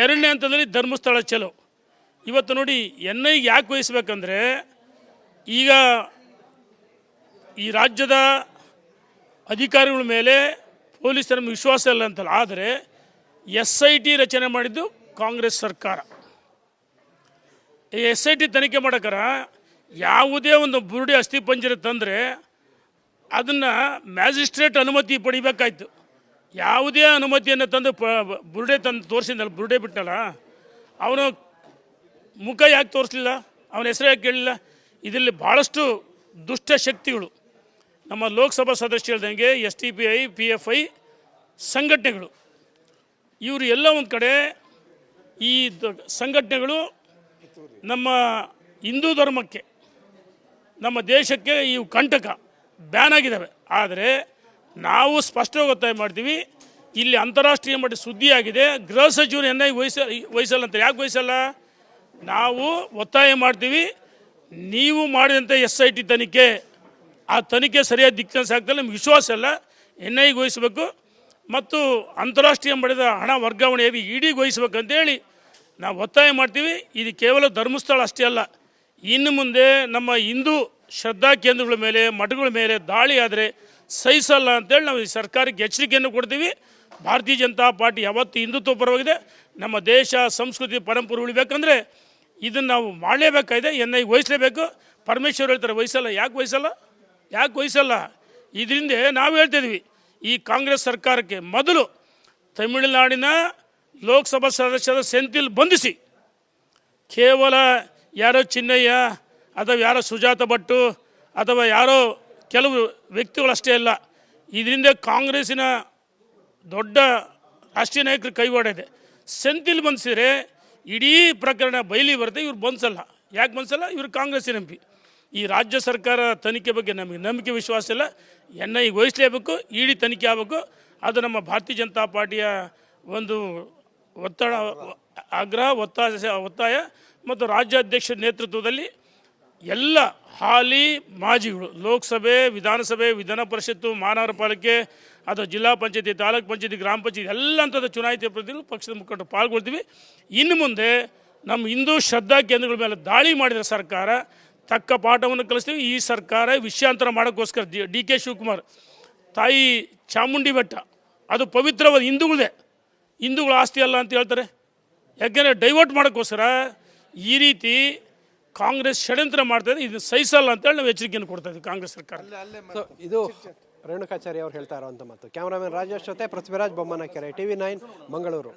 ಎರಡನೇ ಹಂತದಲ್ಲಿ ಧರ್ಮಸ್ಥಳ ಚಲೋ. ಇವತ್ತು ನೋಡಿ ಎನ್ ಐಗೆ ಯಾಕೆ ವಹಿಸ್ಬೇಕಂದ್ರೆ ಈಗ ಈ ರಾಜ್ಯದ ಅಧಿಕಾರಿಗಳ ಮೇಲೆ ಪೊಲೀಸರ ವಿಶ್ವಾಸ ಇಲ್ಲ ಅಂತಲ್ಲ. ಆದರೆ ಎಸ್ ಐ ಟಿ ರಚನೆ ಮಾಡಿದ್ದು ಕಾಂಗ್ರೆಸ್ ಸರ್ಕಾರ. ಈ ಎಸ್ ಐ ಟಿ ತನಿಖೆ ಮಾಡೋಕ್ಕಾರ ಯಾವುದೇ ಒಂದು ಬುರುಡಿ ಅಸ್ಥಿಪಂಜರ ತಂದರೆ ಅದನ್ನು ಮ್ಯಾಜಿಸ್ಟ್ರೇಟ್ ಅನುಮತಿ ಪಡಿಬೇಕಾಯ್ತು. ಯಾವುದೇ ಅನುಮತಿಯನ್ನು ತಂದು ಪ, ಬುರುಡೆ ತಂದು ತೋರಿಸಿದ್ನಲ್ಲ, ಬುರುಡೆ ಬಿಟ್ಟನಲ್ಲ ಅವನು ಮುಖ ಯಾಕೆ ತೋರಿಸಲಿಲ್ಲ, ಅವನ ಹೆಸರು ಯಾಕೆ ಕೇಳಲಿಲ್ಲ? ಇದರಲ್ಲಿ ಭಾಳಷ್ಟು ದುಷ್ಟ ಶಕ್ತಿಗಳು. ನಮ್ಮ ಲೋಕಸಭಾ ಸದಸ್ಯ ಹೇಳ್ದಂಗೆ S T P I, P F I ಸಂಘಟನೆಗಳು. ಇವರು ಎಲ್ಲ ಒಂದು ಕಡೆ ಈ ಸಂಘಟನೆಗಳು ನಮ್ಮ ಹಿಂದೂ ಧರ್ಮಕ್ಕೆ, ನಮ್ಮ ದೇಶಕ್ಕೆ ಇವು ಕಂಟಕ, ಬ್ಯಾನ್ ಆಗಿದ್ದಾವೆ. ಆದರೆ ನಾವು ಸ್ಪಷ್ಟವಾಗಿ ಒತ್ತಾಯ ಮಾಡ್ತೀವಿ. ಇಲ್ಲಿ ಅಂತಾರಾಷ್ಟ್ರೀಯ ಮಟ್ಟ ಸುದ್ದಿಯಾಗಿದೆ. ಗೃಹ ಸಚಿವರು ಎನ್ ಐ ವಹಿಸ ವಹಿಸಲ್ಲ ಅಂತ ಯಾಕೆ ವಹಿಸಲ್ಲ? ನಾವು ಒತ್ತಾಯ ಮಾಡ್ತೀವಿ. ನೀವು ಮಾಡಿದಂಥ ಎಸ್ ಐ ಟಿ ತನಿಖೆ, ಆ ತನಿಖೆ ಸರಿಯಾದ ದಿಕ್ಕಿನ ಸಾಕ್ತಲ್ಲ, ನಮ್ಗೆ ವಿಶ್ವಾಸ ಇಲ್ಲ. ಎನ್ ಐಗೆ ವಹಿಸಬೇಕು. ಮತ್ತು ಅಂತಾರಾಷ್ಟ್ರೀಯ ಮಟ್ಟದ ಹಣ ವರ್ಗಾವಣೆ ಇಡಿಗೆ ವಹಿಸ್ಬೇಕಂತೇಳಿ ನಾವು ಒತ್ತಾಯ ಮಾಡ್ತೀವಿ. ಇದು ಕೇವಲ ಧರ್ಮಸ್ಥಳ ಅಷ್ಟೇ ಅಲ್ಲ. ಇನ್ನು ಮುಂದೆ ನಮ್ಮ ಹಿಂದೂ ಶ್ರದ್ಧಾ ಕೇಂದ್ರಗಳ ಮೇಲೆ, ಮಠಗಳ ಮೇಲೆ ದಾಳಿ ಆದರೆ ಸಹಿಸಲ್ಲ ಅಂತೇಳಿ ನಾವು ಈ ಸರ್ಕಾರಕ್ಕೆ ಎಚ್ಚರಿಕೆಯನ್ನು ಕೊಡ್ತೀವಿ. ಭಾರತೀಯ ಜನತಾ ಪಾರ್ಟಿ ಯಾವತ್ತು ಹಿಂದುತ್ವ ಪರವಾಗಿದೆ. ನಮ್ಮ ದೇಶ, ಸಂಸ್ಕೃತಿ, ಪರಂಪರೆ ಉಳಿಬೇಕಂದ್ರೆ ಇದನ್ನು ನಾವು ಮಾಡಲೇಬೇಕಾಗಿದೆ, ಎನ್ ಐ ವಹಿಸಲೇಬೇಕು. ಪರಮೇಶ್ವರ್ ಹೇಳ್ತಾರೆ, ವಹಿಸಲ್ಲ. ಯಾಕೆ ವಹಿಸಲ್ಲ? ಯಾಕೆ ವಹಿಸಲ್ಲ? ಇದರಿಂದ ನಾವು ಹೇಳ್ತಿದ್ವಿ, ಈ ಕಾಂಗ್ರೆಸ್ ಸರ್ಕಾರಕ್ಕೆ ಮೊದಲು ತಮಿಳುನಾಡಿನ ಲೋಕಸಭಾ ಸದಸ್ಯರ ಸೆಂತಿಲ್ ಬಂಧಿಸಿ. ಕೇವಲ ಯಾರೋ ಚಿನ್ನಯ್ಯ ಅಥವಾ ಯಾರೋ ಸುಜಾತ ಭಟ್ಟು ಅಥವಾ ಯಾರೋ ಕೆಲವು ವ್ಯಕ್ತಿಗಳಷ್ಟೇ ಅಲ್ಲ, ಇದರಿಂದ ಕಾಂಗ್ರೆಸ್ಸಿನ ದೊಡ್ಡ ರಾಷ್ಟ್ರೀಯ ನಾಯಕರು ಕೈವಾಡಿದೆ ಸೆಂತಿಲ್ ಬಂದಿಸಿದ್ರೆ ಇಡೀ ಪ್ರಕರಣ ಬಯಲಿ ಬರುತ್ತೆ, ಇವ್ರು ಬಂದಿಸಲ್ಲ. ಯಾಕೆ ಬನ್ಸಲ್ಲ ಇವರು ಕಾಂಗ್ರೆಸ್ಸಿನ ಎಂ ಪಿ. ಈ ರಾಜ್ಯ ಸರ್ಕಾರ ತನಿಖೆ ಬಗ್ಗೆ ನಮಗೆ ನಂಬಿಕೆ, ವಿಶ್ವಾಸ ಇಲ್ಲ. ಎನ್ ಐ ವಹಿಸಲೇಬೇಕು, ಇಡಿ ತನಿಖೆ ಆಗಬೇಕು. ಅದು ನಮ್ಮ ಭಾರತೀಯ ಜನತಾ ಪಾರ್ಟಿಯ ಒಂದು ಒತ್ತಡ ಆಗ್ರಹ ಒತ್ತಾಯ ಒತ್ತಾಯ. ಮತ್ತು ರಾಜ್ಯಾಧ್ಯಕ್ಷರ ನೇತೃತ್ವದಲ್ಲಿ ಎಲ್ಲ ಹಾಲಿ ಮಾಜಿಗಳು, ಲೋಕಸಭೆ, ವಿಧಾನಸಭೆ ವಿಧಾನ ಪರಿಷತ್ತು ಮಹಾನಗರ ಪಾಲಿಕೆ ಅಥವಾ ಜಿಲ್ಲಾ ಪಂಚಾಯತಿ, ತಾಲೂಕು ಪಂಚಾಯತಿ, ಗ್ರಾಮ ಪಂಚಾಯತಿ ಎಲ್ಲ ಹಂತದ ಚುನಾಯಿತ ಪ್ರತಿನಿಧಿಗಳು ಪಕ್ಷದ ಮುಖಂಡರು ಪಾಲ್ಗೊಳ್ತೀವಿ. ಇನ್ನು ಮುಂದೆ ನಮ್ಮ ಹಿಂದೂ ಶ್ರದ್ಧಾ ಕೇಂದ್ರಗಳ ಮೇಲೆ ದಾಳಿ ಮಾಡಿದ ಸರ್ಕಾರ, ತಕ್ಕ ಪಾಠವನ್ನು ಕಲಿಸ್ತೀವಿ. ಈ ಸರ್ಕಾರ ವಿಷಯಾಂತರ ಮಾಡೋಕ್ಕೋಸ್ಕರ ಡಿ ಕೆ ಶಿವಕುಮಾರ್, ತಾಯಿ ಚಾಮುಂಡಿ ಬೆಟ್ಟ, ಅದು ಪವಿತ್ರವಾದ ಹಿಂದೂಗಳದೇ. ಹಿಂದೂಗಳ ಆಸ್ತಿ ಅಲ್ಲ ಅಂತ ಹೇಳ್ತಾರೆ. ಯಾಕೆಂದರೆ ಡೈವರ್ಟ್ ಮಾಡೋಕ್ಕೋಸ್ಕರ ಈ ರೀತಿ ಕಾಂಗ್ರೆಸ್ ಷಡ್ಯಂತ್ರ ಮಾಡ್ತಾ ಇದೆ ಇದು ಸಹಿಸಲ್ಲ ಅಂತೇಳಿ ನಾವು ಎಚ್ಚರಿಕೆಯನ್ನು ಕೊಡ್ತಾ ಇದ್ದೀವಿ ಕಾಂಗ್ರೆಸ್ ಸರ್ಕಾರ. ಸೊ ಇದು ರೇಣುಕಾಚಾರ್ಯ ಅವ್ರು ಹೇಳ್ತಾ ಇರುವಂಥ ಮಾತು. ಕ್ಯಾಮ್ರಾಮನ್ ರಾಜೇಶ್ ಜೊತೆ Prithviraj Bommanakere T V nine Mangaluru.